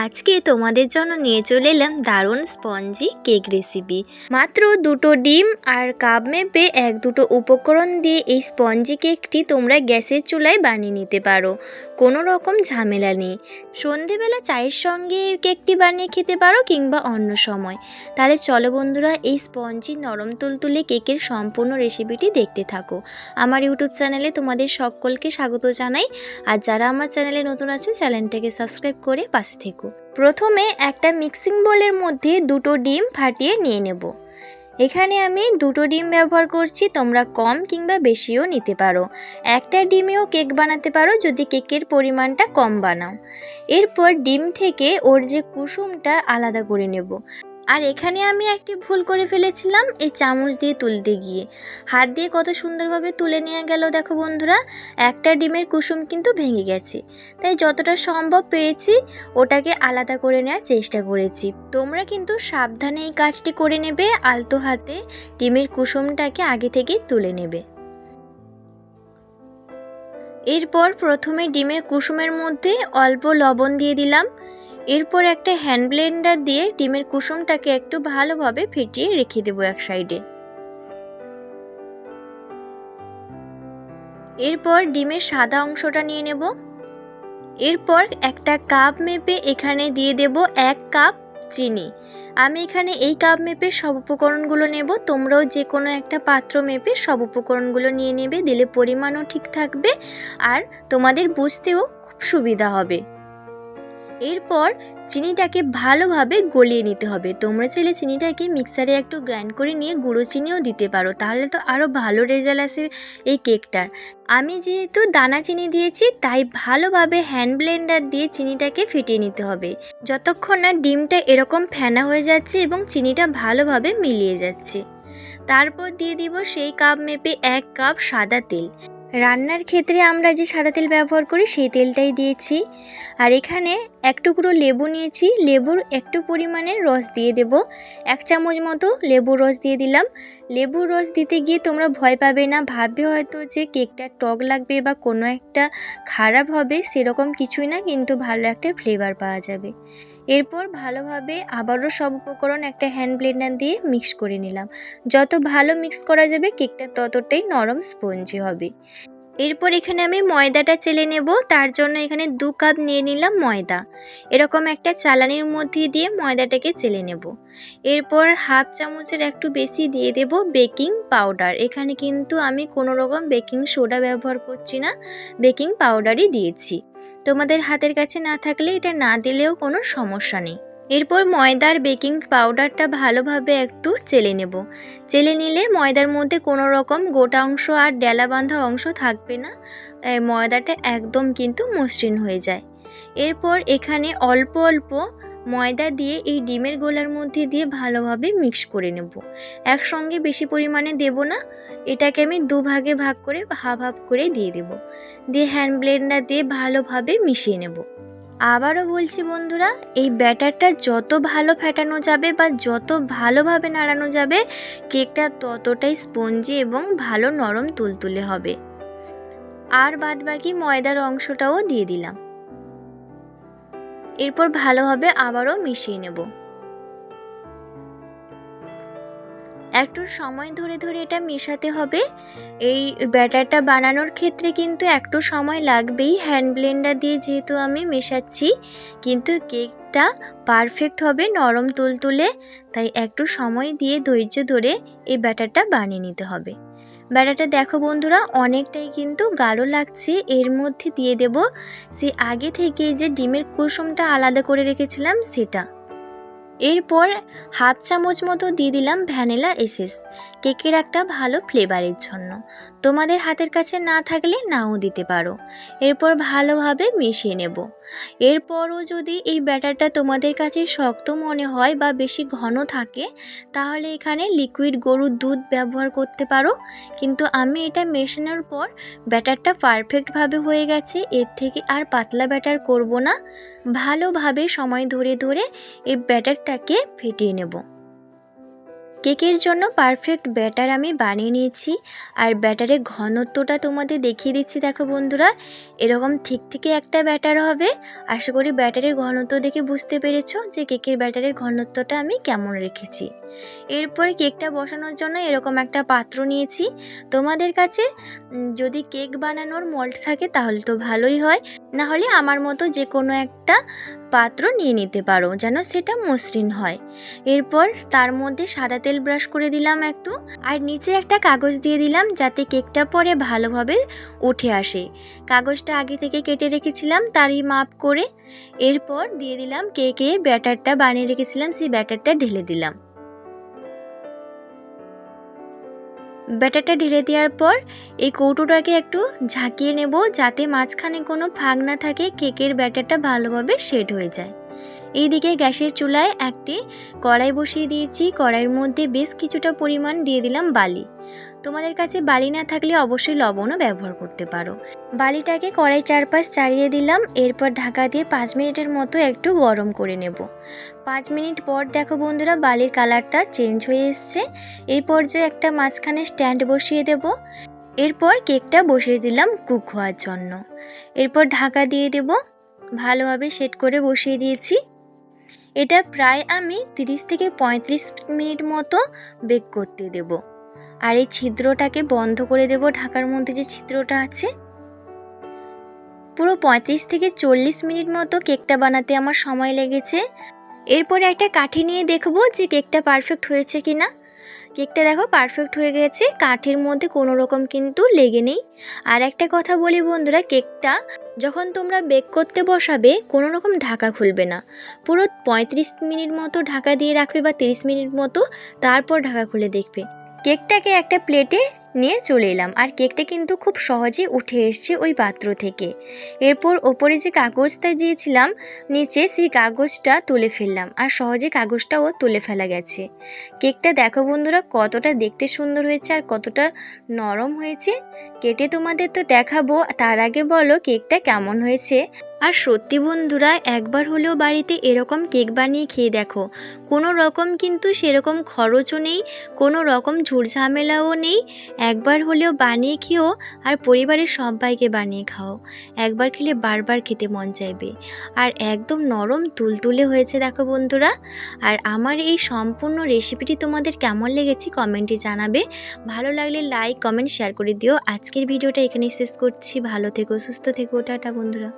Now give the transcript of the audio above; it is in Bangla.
আজকে তোমাদের জন্য নিয়ে চলে এলাম দারুণ স্পঞ্জি কেক রেসিপি মাত্র দুটো ডিম আর কাপ মেপে এক দুটো উপকরণ দিয়ে এই স্পঞ্জি কেকটি তোমরা গ্যাসের চুলায় বানিয়ে নিতে পারো, কোনো রকম ঝামেলা নেই। সন্ধেবেলা চায়ের সঙ্গে কেকটি বানিয়ে খেতে পারো কিংবা অন্য সময়। তাহলে চলো বন্ধুরা এই স্পঞ্জি নরম তুলতুলে কেকের সম্পূর্ণ রেসিপিটি দেখতে থাকো। আমার ইউটিউব চ্যানেলে তোমাদের সকলকে স্বাগত জানাই। আর যারা আমার চ্যানেলে নতুন আছো, চ্যানেলটাকে সাবস্ক্রাইব করে পাশে থেকো। প্রথমে একটা মিক্সিং বোলের মধ্যে দুটো ডিম ফাটিয়ে নিয়ে নেব। এখানে আমি দুটো ডিম ব্যবহার করছি, তোমরা কম কিংবা বেশিও নিতে পারো। একটা ডিমেও কেক বানাতে পারো, যদি কেকের পরিমাণটা কম বানাও। এরপর ডিম থেকে ওর যে কুসুমটা আলাদা করে নেব। আর এখানে আমি একটি ভুল করে ফেলেছিলাম, এই চামচ দিয়ে তুলতে গিয়ে। হাত দিয়ে কত সুন্দরভাবে তুলে নেওয়া গেল, দেখো বন্ধুরা, একটা ডিমের কুসুম কিন্তু ভেঙে গেছে। তাই যতটা সম্ভব পেরেছি, ওটাকে আলাদা করে নেওয়ার চেষ্টা করেছি। তোমরা কিন্তু সাবধানে এই কাজটি করে নেবে, আলতো হাতে ডিমের কুসুমটাকে আগে থেকেই তুলে নেবে। এরপর প্রথমে ডিমের কুসুমের মধ্যে অল্প লবণ দিয়ে দিলাম। এরপর একটা হ্যান্ড ব্লেন্ডার দিয়ে ডিমের কুসুমটাকে একটু ভালোভাবে ফেটিয়ে রেখে দেবো এক সাইডে। এরপর ডিমের সাদা অংশটা নিয়ে নেব। এরপর একটা কাপ মেপে এখানে দিয়ে দেব এক কাপ চিনি। আমি এখানে এই কাপ মেপে সব উপকরণগুলো নেব। তোমরাও যে কোনো একটা পাত্র মেপে সব উপকরণগুলো নিয়ে নেবে। দিলে পরিমাণও ঠিক থাকবে আর তোমাদের বুঝতেও খুব সুবিধা হবে। এরপর চিনিটাকে ভালোভাবে গলিয়ে নিতে হবে। তোমরা চাইলে চিনিটাকে মিক্সারে একটু গ্রাইন্ড করে নিয়ে গুঁড়ো চিনিও দিতে পারো। তাহলে তো আরও ভালো রেজাল্ট আসে এই কেকটার। আমি যেহেতু দানা চিনি দিয়েছি, তাই ভালোভাবে হ্যান্ড ব্লেন্ডার দিয়ে চিনিটাকে ফেটিয়ে নিতে হবে। যতক্ষণ না ডিমটা এরকম ফেনা হয়ে যাচ্ছে এবং চিনিটা ভালোভাবে মিলিয়ে যাচ্ছে। তারপর দিয়ে দিব সেই কাপ মেপে এক কাপ সাদা তেল। রান্নার ক্ষেত্রে আমরা যে সাদা তেল ব্যবহার করি, সেই তেলটাই দিয়েছি। আর এখানে এক টুকরো লেবু নিয়েছি। লেবুর একটু পরিমাণের রস দিয়ে দেব। এক চামচ মতো লেবুর রস দিয়ে দিলাম। লেবুর রস দিতে গিয়ে তোমরা ভয় পাবে না। ভাববে হয়তো যে কেকটা টক লাগবে বা কোনো একটা খারাপ হবে, সেরকম কিছুই না, কিন্তু ভালো একটা ফ্লেভার পাওয়া যাবে। এরপর ভালোভাবে আবারও সব উপকরণ একটা হ্যান্ড ব্লেন্ডার দিয়ে মিক্স করে নিলাম। যত ভালো মিক্স করা যাবে কেকটা ততটাই নরম স্পঞ্জি হবে। এরপর এখানে আমি ময়দাটা চেলে নেব, তার জন্য এখানে দু কাপ নিয়ে নিলাম ময়দা। এরকম একটা চালানির মধ্যে দিয়ে ময়দাটাকে চেলে নেব। এরপর হাফ চামচের একটু বেশি দিয়ে দেব বেকিং পাউডার। এখানে কিন্তু আমি কোনো রকম বেকিং সোডা ব্যবহার করছি না, বেকিং পাউডারই দিয়েছি। তোমাদের হাতের কাছে না থাকলে এটা না দিলেও কোনো সমস্যা নেই। এরপর ময়দার বেকিং পাউডারটা ভালোভাবে একটু চেলে নেব। চেলে নিলে ময়দার মধ্যে কোনো রকম গোটা অংশ আর ডেলা বাঁধা অংশ থাকবে না। ময়দাটা একদম কিন্তু মসৃণ হয়ে যায়। এরপর এখানে অল্প অল্প ময়দা দিয়ে এই ডিমের গোলার মধ্যে দিয়ে ভালোভাবে মিক্স করে নেব। একসঙ্গে বেশি পরিমাণে দেব না। এটাকে আমি দু ভাগে ভাগ করে হাফ হাফ করে দিয়ে দেব। দিয়ে হ্যান্ড ব্লেন্ডার দিয়ে ভালোভাবে মিশিয়ে নেব। আবারও বলছি বন্ধুরা, এই ব্যাটারটা যত ভালো ফেটানো যাবে বা যত ভালোভাবে নাড়ানো যাবে, কেকটা ততটাই স্পঞ্জি এবং ভালো নরম তুলতুলে হবে। আর বাদ বাকি ময়দার অংশটাও দিয়ে দিলাম। এরপর ভালোভাবে আবারও মিশিয়ে নেব। একটু সময় ধরে ধরে এটা মেশাতে হবে। এই ব্যাটারটা বানানোর ক্ষেত্রে কিন্তু একটু সময় লাগবেই। হ্যান্ড ব্লেন্ডার দিয়ে যেহেতু আমি মেশাচ্ছি, কিন্তু কেকটা পারফেক্ট হবে নরম তুলতুলে, তাই একটু সময় দিয়ে ধৈর্য ধরে এই ব্যাটারটা বানিয়ে নিতে হবে। ব্যাটারটা দেখো বন্ধুরা, অনেকটাই কিন্তু গাঢ় লাগছে। এর মধ্যে দিয়ে দেব, সে আগে থেকে যে ডিমের কুসুমটা আলাদা করে রেখেছিলাম সেটা। এরপর হাফ চামচ মতো দিয়ে দিলাম ভ্যানিলা এসেস। কেকের একটা ভালো ফ্লেভারের জন্য। তোমাদের হাতের কাছে না থাকলে নাও দিতে পারো। এরপর ভালোভাবে মিশিয়ে নেব। এরপরও যদি এই ব্যাটারটা তোমাদের কাছে শক্ত মনে হয় বা বেশি ঘন থাকে, তাহলে এখানে লিকুইড গরুর দুধ ব্যবহার করতে পারো। কিন্তু আমি এটা মেশানোর পর ব্যাটারটা পারফেক্টভাবে হয়ে গেছে। এর থেকে আর পাতলা ব্যাটার করব না। ভালোভাবে সময় ধরে ধরে এই ব্যাটারটাকে ফেটিয়ে নেব। কেকের জন্য পারফেক্ট ব্যাটার আমি বানিয়ে নিয়েছি। আর ব্যাটারের ঘনত্বটা তোমাদের দেখিয়ে দিচ্ছি, দেখো বন্ধুরা। এরকম ঠিক থেকে একটা ব্যাটার হবে। আশা করি ব্যাটারের ঘনত্ব দেখে বুঝতে পেরেছ যে কেকের ব্যাটারের ঘনত্বটা আমি কেমন রেখেছি। এরপর কেকটা বসানোর জন্য এরকম একটা পাত্র নিয়েছি। তোমাদের কাছে যদি কেক বানানোর মল্ট থাকে তাহলে তো ভালোই হয়। না হলে আমার মতো যে কোনো একটা পাত্র নিয়ে নিতে পারো, যেন সেটা মসৃণ হয়। এরপর তার মধ্যে সাদা তেল ব্রাশ করে দিলাম একটু। আর নিচে একটা কাগজ দিয়ে দিলাম যাতে কেকটা পরে ভালোভাবে উঠে আসে। কাগজটা আগে থেকে কেটে রেখেছিলাম, তারই মাপ করে। এরপর দিয়ে দিলাম কেকের ব্যাটারটা বানিয়ে রেখেছিলাম, সেই ব্যাটারটা ঢেলে দিলাম। ব্যাটারটা ঢেলে দেওয়ার পর এই কৌটোটাকে একটু ঝাঁকিয়ে নেব যাতে মাঝখানে কোনো ফাঁক না থাকে কেকের ব্যাটারটা ভালোভাবে সেট হয়ে যায়। এইদিকে গ্যাসের চুলায় একটি কড়াই বসিয়ে দিয়েছি। কড়াইয়ের মধ্যে বেশ কিছুটা পরিমাণ দিয়ে দিলাম বালি। তোমাদের কাছে বালি না থাকলে অবশ্যই লবণও ব্যবহার করতে পারো। বালিটাকে কড়াই চারপাশ চাড়িয়ে দিলাম। এরপর ঢাকা দিয়ে পাঁচ মিনিটের মতো একটু গরম করে নেব। পাঁচ মিনিট পর দেখো বন্ধুরা, বালির কালারটা চেঞ্জ হয়ে এসছে। এই পর্যায়ে একটা মাঝখানে স্ট্যান্ড বসিয়ে দেব। এরপর কেকটা বসিয়ে দিলাম কুক হওয়ার জন্য। এরপর ঢাকা দিয়ে দেব। ভালোভাবে সেট করে বসিয়ে দিয়েছি। এটা প্রায় আমি 30 থেকে পঁয়ত্রিশ মিনিট মতো বেক করতে দেব। আর এই ছিদ্রটাকে বন্ধ করে দেব, ঢাকার মধ্যে যে ছিদ্রটা আছে। পুরো পঁয়ত্রিশ থেকে চল্লিশ মিনিট মতো কেকটা বানাতে আমার সময় লেগেছে। এরপরে একটা কাঠি নিয়ে দেখব যে কেকটা পারফেক্ট হয়েছে কি না কেকটা দেখো পারফেক্ট হয়ে গেছে। কাঠের মধ্যে কোনো রকম কিন্তু লেগে নেই। আর একটা কথা বলি বন্ধুরা, কেকটা যখন তোমরা বেক করতে বসাবে, কোনো রকম ঢাকা খুলবে না। পুরো পঁয়ত্রিশ মিনিট মতো ঢাকা দিয়ে রাখবে বা তিরিশ মিনিট মতো, তারপর ঢাকা খুলে দেখবে। কেকটাকে একটা প্লেটে নিয়ে চলে এলাম। আর কেকটা কিন্তু খুব সহজেই উঠে এসছে ওই পাত্র থেকে। এরপর ওপরে যে কাগজটা দিয়েছিলাম, নিচে সেই কাগজটা তুলে ফেললাম। আর সহজে কাগজটাও তুলে ফেলা গেছে। কেকটা দেখো বন্ধুরা, কতটা দেখতে সুন্দর হয়েছে আর কতটা নরম হয়েছে। কেটে তোমাদের তো দেখাবো, তার আগে বলো কেকটা কেমন হয়েছে। আর সত্যি বন্ধুরা, একবার হলেও বাড়িতে এরকম কেক বানিয়ে খেয়ে দেখো। কোনো রকম কিন্তু সেরকম খরচও নেই, কোনো রকম ঝুটঝামেলাও নেই। একবার হলেও বানিয়ে খেও আর পরিবারের সবাইকে বানিয়ে খাও। একবার খেলে বারবার খেতে মন চাইবে। আর একদম নরম তুলতুলে হয়েছে দেখো বন্ধুরা। আর আমার এই সম্পূর্ণ রেসিপিটি তোমাদের কেমন লেগেছে কমেন্টে জানাবে। ভালো লাগলে লাইক কমেন্ট শেয়ার করে দিও। আজকের ভিডিওটা এখানেই শেষ করছি। ভালো থেকো, সুস্থ থেকো। টাটা বন্ধুরা।